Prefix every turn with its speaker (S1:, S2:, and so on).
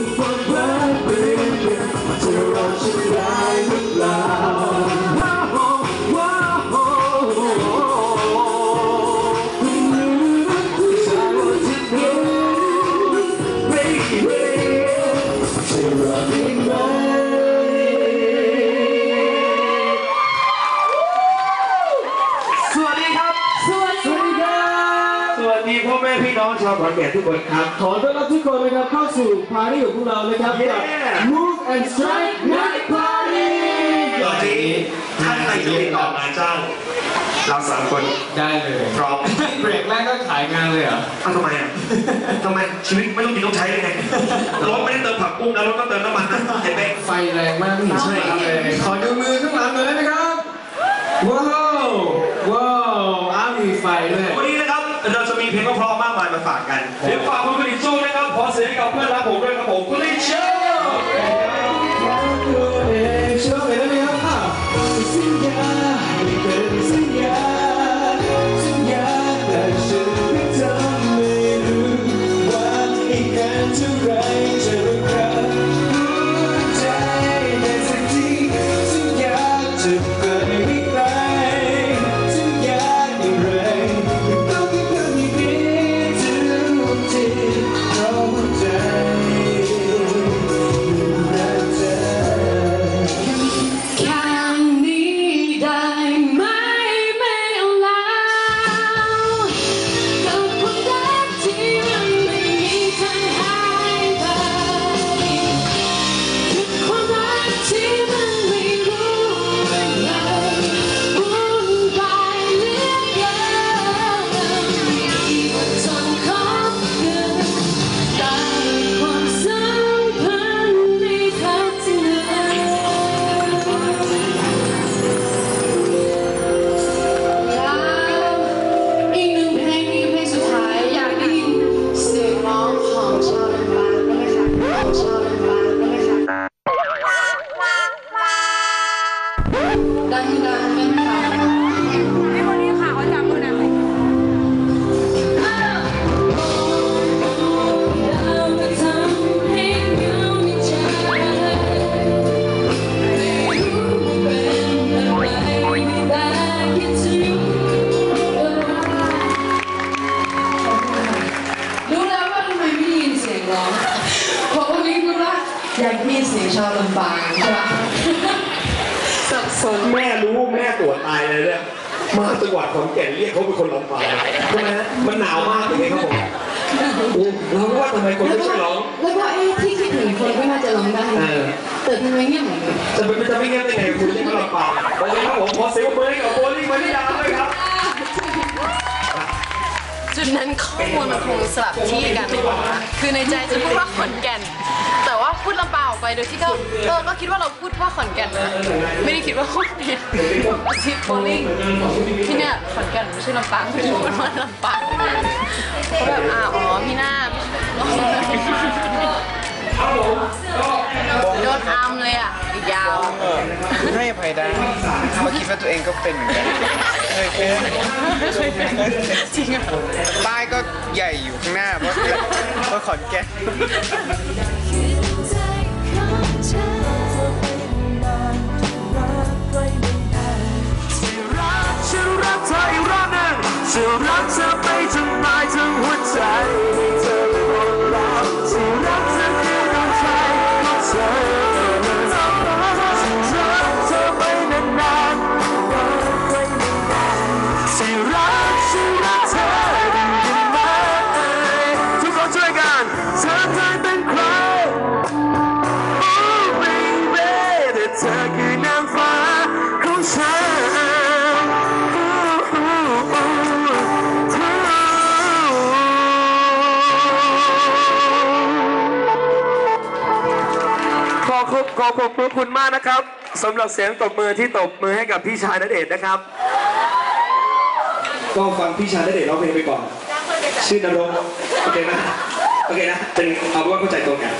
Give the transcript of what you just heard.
S1: oh ชาวขอนแก่นทุกคนครับ
S2: ขอต้อนรับทุกคนนะครับเข้าสู่พาร์ตี้ของพวกเรานะครับกับ
S1: Yeah
S2: Move and Strike Night Party
S1: ตอนนี้ถ้าใครจะติดต่องานเจ้า เราสามคน
S2: ได้เลย
S1: พร้อม
S2: เบรกแรกก็ขายงานเลยเหรอ
S1: อ้าวทำไมอะทำไมชีวิตไม่ต้องกินต้องใช้เลยไงรถไม่ได้เติมผักบุ้งนะรถต้องเติมน้ำมันนะเห็นไหม
S2: ไฟแรงมากนี่
S1: ใช่ครับ
S2: เลยขอดูมือข้างหลังหน่อยได้ไหมครับ ว้าว ว้าวอ้าวมีไฟด้วย
S1: วันนี้นะครับ เราจะมีเพลงเพราะๆมากมายมาฝากกันเดี๋ยวฝากคุณผลิตโชคนะครับขอเสียงให้กับเพื่อนรักผมด้วยครับผมคุณลิชโชค
S2: ช่วยได้ไหมครับสัญญาไม่เป็นสัญญา ราจะทำ
S3: ให้เหงาในใจไม่รู้เป็นอะไรแต่คิดถึงรู้แล้วว่าทำไมไม่ได้ยินเสียงร้องเพราะวันนี้รู้ว่าอยากได้ยินเสียงชาวลำปางใช่ปะ สับสน
S1: แม่รู้แม่ปวดตายเลยเนี่ยมาจังหวัดขอนแก่นเรียกเขาเป็นคนลำปางใช่ไหมฮะมันหนาวมากอย่างเงี้ยครับผมโอ้เราก็ว่าทำไมคน
S3: แล้ว
S1: ไม่
S3: ก็
S1: ช่วยร้อง
S3: แล้วก็ไอ้ที่คิดถึงคนก็น่าจะร้องได้
S1: เออ
S3: แต่ทำไมเงียบเหมือนกัน
S1: จะเป็นจะไม่เงี้ยได้ไงคุณเรียกเขาลำปางโอเคครับผมขอเสียงปรบมือให้กับโบลิ่งมานิดาด้วยครับ
S4: จุดนั้นข้อมูลมันคงสลับที่กันนะคะคือในใจจะพูดว่าขอนแก่นแต่ว่า พูดลำปางออกไปโดยที่ก็เออก็คิดว่าเราพูดว่าขอนแก่นนะไม่ได้คิดว่าพูดเนี่ยทิปโบลิ่งที่เนี่ยขอนแก่นไม่ใช่ลำปางไม่ใช่พูดว่าลำปางเขาแบบอ่าอ๋อพี่หน้าโดนอามเลยอะอีกยาว
S5: ให้อภัยได้เพราะคิดว่าตัวเองก็เป็นเหมือนกันเคยเป็น
S4: จริงอะ
S5: ป้ายก็ใหญ่อยู่ข้างหน้าเพราะเพราะขอนแก่น
S6: รักเธอไปจนตายทั้งหัวใจไมีเธอเป็นคนรักฉันรักเธอแค่ดวงใจของเธอฉันรักเธอไปนานๆรักไปนานๆฉันรักฉันรักเธอได้ยินไหมทุกคนช่วยกันเธอเคยเป็นใคร Oh baby แต่เธอคือ บขอขอบพระคุณมากนะครับสำหรับเสียงตบมือที่ตบมือให้กับพี่ชายณเดชน์นะครับ
S1: ก็ฟังพี่ชายณเดชน์ร้องเพลงไปก่อน ชื่อนรงโอเคนะโอเคนะเป็นเอาเป็นว่าเข้าใจตรงกัน